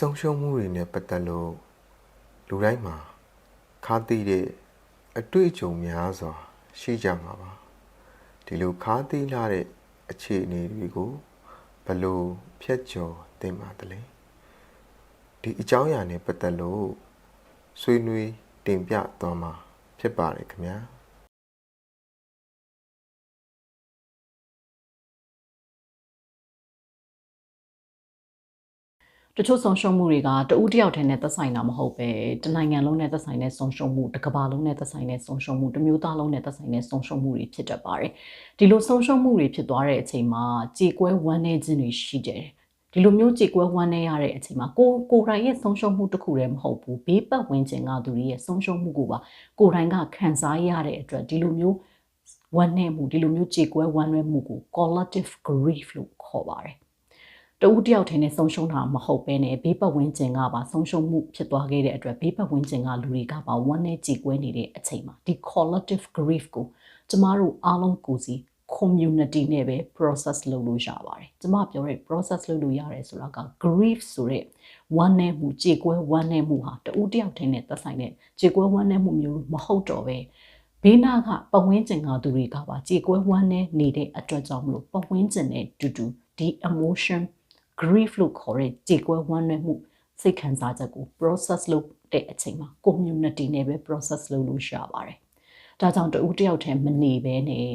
ဆုံးရှုံးမှုတွေနဲ့ပတ်သက်လို့လူတိုင်းမှာခါးသီးတဲ့အတွေ့အကြုံများစွာ ရှိကြမှာပါဒီလိုခါးသီးလာတဲ့အခြေအနေတွေကိုဘယ်လိုဖြတ်ကျော်သင့်ပါသလဲဒီအကြောင်းအရာနဲ့ပတ်သက်လို့ဆွေးနွေးတင်ပြသွားမှာဖြစ်ပါတယ်ခင်ဗျာ တချို့ဆုံးရှုံးမှုတွေကတဦးတစ်ယောက်တည်းနဲ့သက်ဆိုင်တာမဟုတ်ပဲတနိုင်ငံလုံးနဲ့သက်ဆိုင်တဲ့ဆုံးရှုံးမှုတစ်ကမ္ဘာလုံးနဲ့သက်ဆိုင်တဲ့ဆုံးရှုံးမှုတစ်မျိုးသားလုံးနဲ့သက်ဆိုင်တဲ့ဆုံးရှုံးမှုတွေဖြစ်တတ်ပါတယ်ဒီလိုဆုံးရှုံးမှုတွေဖြစ်သွားတဲ့အချိန်မှာကြေကွဲဝမ်းနည်းခြင်းတွေရှိကြတယ်ဒီလိုမျိုးကြေကွဲဝမ်းနည်းရတဲ့အချိန်မှာကိုကိုယ်တိုင်ရဲ့ဆုံးရှုံးမှုတစ်ခုတည်းမဟုတ်ဘူးဘေးပတ်ဝန်းကျင်ကသူတွေရဲ့ဆုံးရှုံးမှုကိုပါကိုယ်တိုင်ကခံစားရတဲ့အတွက်ဒီလိုမျိုးဝမ်းနည်းမှုဒီလိုမျိုးကြေကွဲဝမ်းနည်းမှုကို collective grief လို့ခေါ်ပါတယ် တဦးတယောက်ထင်းနဲ့ဆုံးရှုံးတာမဟုတ်ပဲနဲ့ဘေးပတ်ဝန်းကျင်ကပါဆုံးရှုံးမှုဖြစ်သွားခဲ့တဲ့အတွက်ဘေးပတ်ဝန်းကျင်ကလူတွေကပါဝမ်းနဲ့ကြေကွဲနေတဲ့အချိန်မှာဒီ collective grief ကိုကျမတို့အားလုံးကိုစီ community နဲ့ပဲ process လုပ်လို့ရပါတယ်ကျမပြောတဲ့ process လုပ်လို့ရတယ်ဆိုတာက grief ဆိုတဲ့ဝမ်းနဲ့မှုကြေကွဲဝမ်းနဲ့မှုဟာတဦးတယောက်ထင်းနဲ့သက်ဆိုင်တဲ့ကြေကွဲဝမ်းနဲ့မှုမျိုးမဟုတ်တော့ပဲဘေးနာကပဝင်းကျင်ကသူတွေကပါကြေကွဲဝမ်းနဲ့နေတဲ့အတွက်ကြောင့်မလို့ပဝင်းကျင်နဲ့တူတူဒီ emotion grief လို့ခေါ်တဲ့ကြေကွဲဝမ်းနည်းမှုစိတ်ခံစားချက်ကို process လုပ်တဲ့အချိန်မှာ community နဲ့ပဲ process လုပ်လို့ရပါတယ်။ဒါကြောင့်တဦးတယောက်တည်းမနေဘဲနဲ့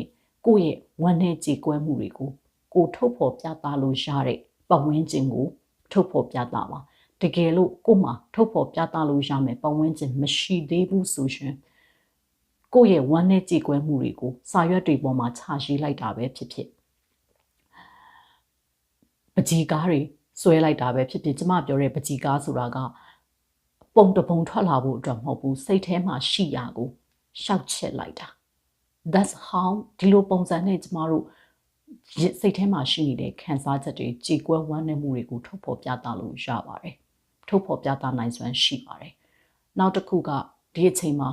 ကိုယ့်ရဲ့ဝမ်းနည်းကြေကွဲမှုတွေကိုကိုထုတ်ဖော်ပြသလို့ရတဲ့ပတ်ဝန်းကျင်ကိုထုတ်ဖော်ပြသပါတကယ်လို့ကို့မှာထုတ်ဖော်ပြသလို့ရမယ်ပတ်ဝန်းကျင်မရှိသေးဘူးဆိုရှင်ကိုယ့်ရဲ့ဝမ်းနည်းကြေကွဲမှုတွေကိုစာရွက်တွေပေါ်မှာခြာရှိလိုက်တာပဲဖြစ်ဖြစ် ပကြီးကားတွေဆွဲလိုက်တာပဲဖြစ်ဖြစ်ကျမပြောတဲ့ပကြီးကားဆိုတာကပုံတပုံထွက်လာဖို့အတွက်မဟုတ်ဘူးစိတ်ထဲမှာရှိရာကိုရှောက်ချစ်လိုက်တာ that's how ဒီလိုပုံစံနဲ့ကျမတို့စိတ်ထဲမှာရှိနေတဲ့ခံစားချက်တွေကြေကွဲဝမ်းနည်းမှုတွေကိုထုတ်ဖော်ပြသလို့ရပါတယ်ထုတ်ဖော်ပြသနိုင်စွမ်းရှိပါတယ်နောက်တစ်ခုကဒီအချိန်မှာ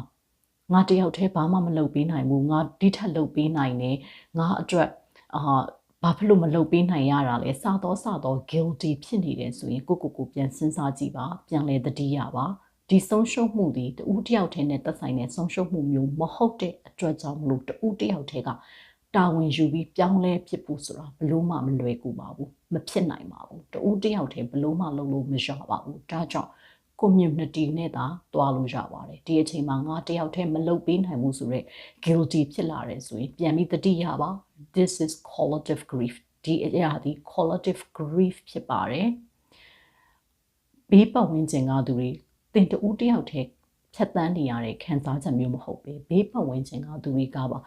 ငါတယောက်တည်းဘာမှမလုပ်ပေးနိုင်ဘူးငါဒီထက်လုပ်ပေးနိုင်တယ်ငါအတွက်အာ ဘာဖြစ်လို့မလုပ်ပေးနိုင်ရတာလဲစတော့စတော့ guilty ဖြစ်နေတယ်ဆိုရင်ကိုကိုကိုပြန်စဉ်းစားကြည့်ပါပြန်လဲတတိယပါဒီဆုံးရှုံးမှုဒီတူတယောက်တည်းနဲ့သက်ဆိုင်တဲ့ဆုံးရှုံးမှုမျိုးမဟုတ်တဲ့အတွက်ကြောင့်မလို့တူတယောက်တည်းကတာဝန်ယူပြီးပြောင်းလဲဖြစ်ဖို့ဆိုတာဘလို့မှမလွယ်ကူပါဘူးမဖြစ်နိုင်ပါဘူးတူတယောက်တည်းဘလို့မှလုပ်လို့မရပါဘူးဒါကြောင့် community နဲ့သာတွားလို့ရပါတယ်ဒီအချိန်မှာငါတယောက်တည်းမလုပ်ပေးနိုင်ဘူးဆိုတော့ guilty ဖြစ်လာတယ်ဆိုရင်ပြန်ပြီးတတိယပါ this is collective grief ဒီအရာဒီ collective grief ဖြစ်ပါတယ်ဘေးပတ်ဝန်းကျင်ကသူတွေတင်တူတယောက်တည်းဖြတ်တန်းနေရတဲ့ခံစားချက်မျိုးမဟုတ်ပဲဘေးပတ်ဝန်းကျင်ကသူတွေကပါ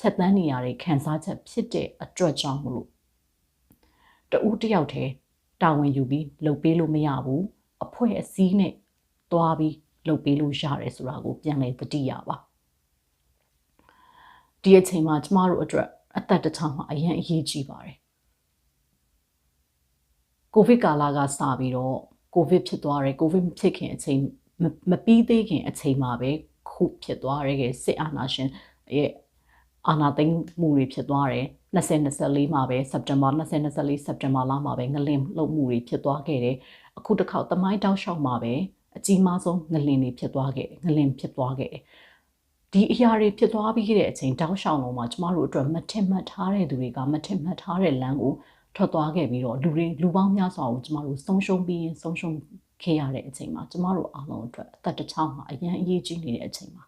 ဖြတ်တန်းနေရတဲ့ခံစားချက်ဖြစ်တဲ့အတွက်ကြောင့်မလို့တူတယောက်တည်းတာဝန်ယူပြီးလုပ်ပေးလို့မရဘူး အဖွဲ့အစည်းနဲ့တွားပြီးလုပ်ပေးလို့ရတယ်ဆိုတာကိုပြန်လည်သတိရပါဒီအချိန်မှာကျမတို့အတွက်အသက်တစ်ချောင်းမှာအရင်အရေးကြီးပါတယ်ကိုဗစ်ကာလကစပြီးတော့ကိုဗစ်ဖြစ်သွားတယ်ကိုဗစ်ဖြစ်ခင်အချိန်မပြီးသေးခင်အချိန်မှာပဲခုဖြစ်သွားရဲစစ်အာဏာရှင်ရဲ့အာဏာသိမ်းမှုတွေဖြစ်သွားတယ်2024မှာပဲစက်တင်ဘာ2024စက်တင်ဘာလမှာပဲငလင်လှုပ်မှုတွေဖြစ်သွားခဲ့တယ် အခုတစ်ခေါက်တမိုင်းတောက်လျှောက်မှာပဲအကြီးမားဆုံးငလင်တွေဖြစ်သွားခဲ့တယ်ငလင်ဖြစ်သွားခဲ့တယ်ဒီအရာတွေဖြစ်သွားပြီးတဲ့အချိန်တောက်လျှောက်လုံးမှာကျမတို့အတွက်မထင်မှတ်ထားတဲ့သူတွေကမထင်မှတ်ထားတဲ့လမ်းကိုထွက်သွားခဲ့ပြီးတော့လူတွေလူပေါင်းများစွာကိုကျမတို့ဆုံးရှုံးပြီးရင်ဆုံးရှုံးခဲ့ရတဲ့အချိန်မှာကျမတို့အားလုံးအတွက်အသက်တစ်ချောင်းမှာအရန်အရေးကြီးနေတဲ့အချိန်မှာ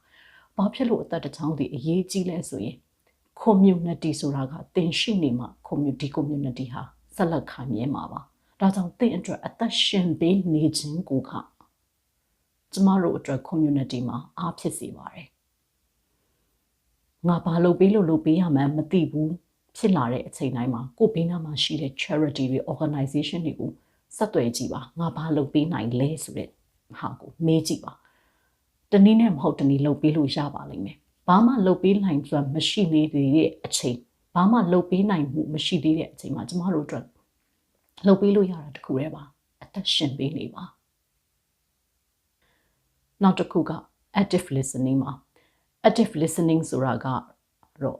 ဘာဖြစ်လို့အသက်တစ်ချောင်းဒီအရေးကြီးလဲဆိုရင် community ဆိုတာကတင်ရှိနေမှာ community community ဟာဆက်လက်ခံမြဲမှာပါ ဒါကြောင့်တင့်အတွက်အသက်ရှင်ပေးနေခြင်းကိုကကျမတို့အတွက် community မှာအားဖြစ်စေပါတယ်ငါဘာလုပ်ပေးလို့လုပ်ပေးရမှန်းမသိဘူးဖြစ်လာတဲ့အချိန်တိုင်းမှာကိုဘေးနားမှာရှိတဲ့ charity တွေ organization တွေကိုဆက်သွယ်ကြည့်ပါငါဘာလုပ်ပေးနိုင်လဲဆိုတဲ့ဟာကိုမေးကြည့်ပါတနည်းနဲ့မဟုတ်တနည်းလုပ်ပေးလို့ရပါလိမ့်မယ်ဘာမှလုပ်ပေးနိုင်စွာမရှိသေးတဲ့အချိန်ဘာမှလုပ်ပေးနိုင်မှုမရှိသေးတဲ့အချိန်မှာကျမတို့အတွက် လုပ်ပေးလို့ရတာတခုတည်းပါအသက်ရှင်ပေးနေပါနောက်တစ်ခုက active listening မှာ active listening ဆိုတာကတော့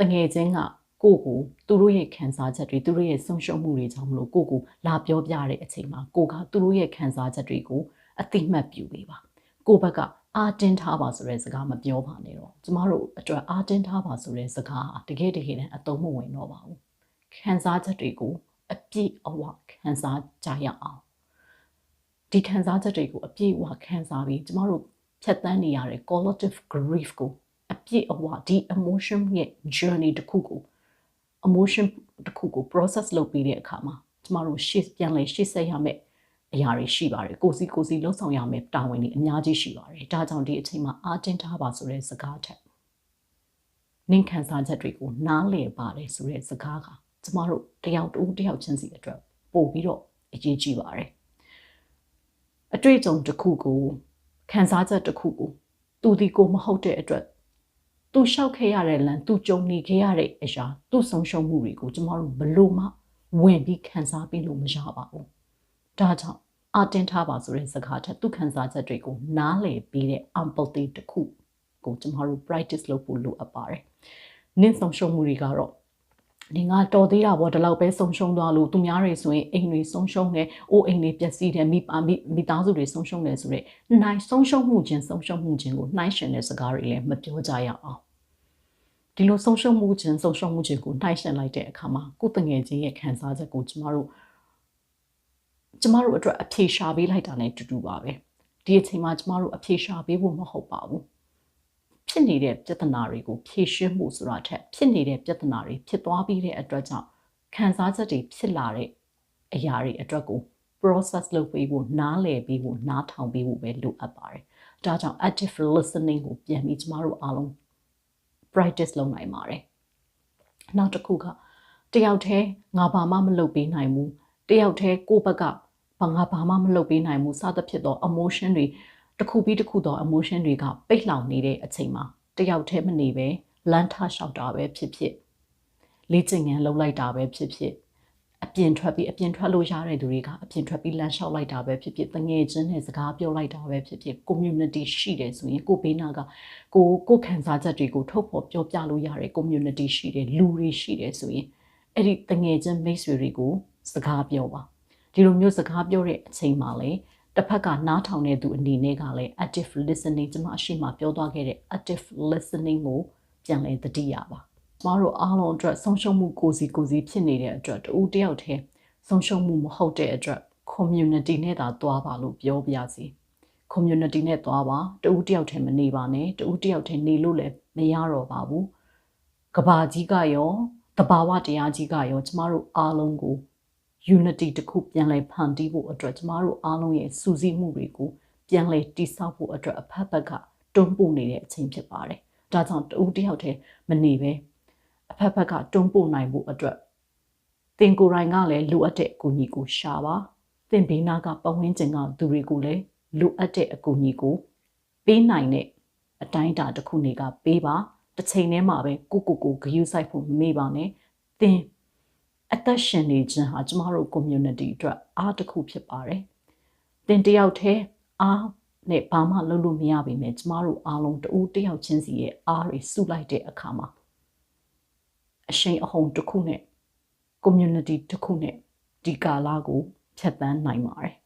တငယ်ချင်းကကိုယ့်ကိုသူတို့ရဲ့ခံစားချက်တွေသူတို့ရဲ့ဆုံးရှုံးမှုတွေကြောင့်မလို့ကိုယ့်ကိုလာပြောပြတဲ့အချိန်မှာကိုကသူတို့ရဲ့ခံစားချက်တွေကိုအတိမတ်ပြုပေးပါကိုယ့်ဘက်ကအာတင်းထားပါဆိုတဲ့စကားမပြောပါနဲ့တော့ကျမတို့အတွက်အာတင်းထားပါဆိုတဲ့စကားဟာတကယ်တကယ်နဲ့အသုံးမဝင်တော့ပါဘူးခံစားချက်တွေကို အပြည့်အဝခံစားကြရအောင်ဒီခံစားချက်တွေကိုအပြည့်အဝခံစားပြီးကျမတို့ဖြတ်သန်းနေရတဲ့ collective grief ကိုအပြည့်အဝဒီ emotion ရဲ့ journey တစ်ခုကို emotion တစ်ခုကို process လုပ်ပြီးတဲ့အခါမှာကျမတို့ရှေ့ပြန်လဲရှေ့ဆက်ရမယ့်အရာတွေရှိပါတယ်ကိုစီကိုစီလှုပ်ဆောင်ရမယ့်တာဝန်တွေအများကြီးရှိပါတယ်ဒါကြောင့်ဒီအချိန်မှာအာတင်ထားပါဆိုတဲ့စကားထက်နင့်ခံစားချက်တွေကိုနားလည်ပါတယ်ဆိုတဲ့စကားက ကျမတို့တယောက်တူတယောက်ချင်းစီအတွက်ပို့ပြီးတော့အရေးကြီးပါတယ်အတွေ့အကြုံတစ်ခုကိုခံစားချက်တစ်ခုကိုသူဒီကိုမဟုတ်တဲ့အတွက်သူလျှောက်ခဲ့ရတဲ့လမ်းသူကြုံနေခဲ့ရတဲ့အရာသူဆုံးရှုံးမှုတွေကိုကျမတို့ဘလို့မှဝင်ပြီးခံစားပြီးလို့မရပါဘူး။ဒါကြောင့်အတင်ထားပါဆိုတဲ့စကားထက်သူခံစားချက်တွေကိုနားလည်ပြီးတဲ့ empathy တစ်ခုကိုကျမတို့ practice လုပ်ဖို့လိုအပ်ပါတယ်။နင့်ဆုံးရှုံးမှုတွေကတော့ နေငါတော်သေးတာပေါ့ဒီလောက်ပဲဆုံးရှုံးသွားလို့သူများတွေဆိုရင်အိမ်တွေဆုံးရှုံးတယ်အိုးအိမ်တွေပျက်စီးတယ်မိပါမိသားစုတွေဆုံးရှုံးတယ်ဆိုတော့နိုင်ဆုံးရှုံးမှုချင်းဆုံးရှုံးမှုချင်းကိုနှိုင်းရှင်တဲ့စကားတွေလည်းမပြောကြရအောင်ဒီလိုဆုံးရှုံးမှုချင်းဆုံးရှုံးမှုချင်းကိုနှိုင်းရှင်လိုက်တဲ့အခါမှာကိုယ်တငယ်ချင်းရဲ့ခံစားချက်ကိုကျမတို့ကျမတို့အတွက်အဖြေရှာပေးလိုက်တာနဲ့တူတူပါပဲဒီအချိန်မှာကျမတို့အဖြေရှာပေးဖို့မဟုတ်ပါဘူး ဖြစ်နေတဲ့ပြဿနာတွေကိုဖြေရှင်းမှုဆိုတာထက်ဖြစ်နေတဲ့ပြဿနာတွေဖြစ်သွားပြီးတဲ့အတွက်ကြောင့်ခံစားချက်တွေဖြစ်လာတဲ့အရာတွေအတွက်ကို process လုပ်ပေးဖို့နားလည်ပေးဖို့နားထောင်ပေးဖို့ပဲလိုအပ်ပါတယ်။ဒါကြောင့် active listening ကိုပြန်ပြီးကျမတို့အားလုံး practice လုပ်နိုင်ပါတယ်။နောက်တစ်ခုကတယောက်တည်းငါဘာမှမလုပ်ပေးနိုင်ဘူး။တယောက်တည်းကိုယ့်ဘက်ကဘာငါဘာမှမလုပ်ပေးနိုင်ဘူးစသဖြင့်တော့ emotion တွေ တစ်ခုပြီးတစ်ခုတော့ emotion တွေကပိတ်လောင်နေတဲ့အချိန်မှာတယောက်တည်းမနေပဲလမ်းထလျှောက်တာပဲဖြစ်ဖြစ်လေ့ကျင့်ငန်းလုပ်လိုက်တာပဲဖြစ်ဖြစ်အပြင်ထွက်ပြီးအပြင်ထွက်လို့ရတဲ့သူတွေကအပြင်ထွက်ပြီးလမ်းလျှောက်လိုက်တာပဲဖြစ်ဖြစ်တငယ်ချင်းနဲ့စကားပြောလိုက်တာပဲဖြစ်ဖြစ် community ရှိတယ်ဆိုရင်ကိုဘေးနာကကိုကိုခံစားချက်တွေကိုထုတ်ဖော်ပြောပြလို့ရတဲ့ community ရှိတယ်လူတွေရှိတယ်ဆိုရင်အဲ့ဒီတငယ်ချင်းမိတ်ဆွေတွေကိုစကားပြောပါဒီလိုမျိုးစကားပြောတဲ့အချိန်မှာလည်း တစ်ဖက်ကနားထောင်တဲ့သူအနေနဲ့ကလည်း active listening ကျွန်မအရှိမပြောသွားခဲ့တဲ့ active listening ကိုပြန်လည်သတိရပါကျမတို့အားလုံးအတွက်ဆုံးရှုံးမှုကိုစီကိုစီဖြစ်နေတဲ့အတွက်တူတယောက်တည်းဆုံးရှုံးမှုမဟုတ်တဲ့အတွက် community နဲ့သာသွားပါလို့ပြောပြစီ community နဲ့သွားပါတူတယောက်တည်းမနေပါနဲ့တူတယောက်တည်းနေလို့လည်းမရတော့ပါဘူးကဘာကြီးကရောတဘာဝတရားကြီးကရောကျမတို့အားလုံးကို unity တခုပြန်လည်ဖန်တီးဖို့အတွက်ကျမတို့အားလုံးရဲ့စူးစီးမှုတွေကိုပြန်လည်တည်ဆောက်ဖို့အတွက်အဖက်ဖက်ကတွန်းပို့နေတဲ့အချိန်ဖြစ်ပါတယ်။ဒါကြောင့်တူတယောက်တည်းမနေပဲအဖက်ဖက်ကတွန်းပို့နိုင်ဖို့အတွက်သင်ကိုယ်တိုင်ကလည်းလိုအပ်တဲ့အကူအညီကိုရှာပါ။သင်ဘေးနာကပတ်ဝန်းကျင်ကသူတွေကိုလည်းလိုအပ်တဲ့အကူအညီကိုပေးနိုင်တဲ့အတိုင်းအတာတစ်ခုနေကပေးပါ။တစ်ချိန်တည်းမှာပဲကိုကိုကိုဂရုစိုက်ဖို့မေ့ပါနဲ့။သင် အသက်ရှင်နေခြင်းဟာကျမတို့ community အတွက်အားတစ်ခုဖြစ်ပါတယ်။သင်တယောက်တည်းအားနဲ့ဘာမှလုပ်လို့မရပါပဲကျမတို့အားလုံးတူတယောက်ချင်းစီရဲ့အားတွေစုလိုက်တဲ့အခါမှာအရှိန်အဟုန်တစ်ခုနဲ့ community တစ်ခုနဲ့ဒီကာလကိုဖြတ်သန်းနိုင်ပါတယ်။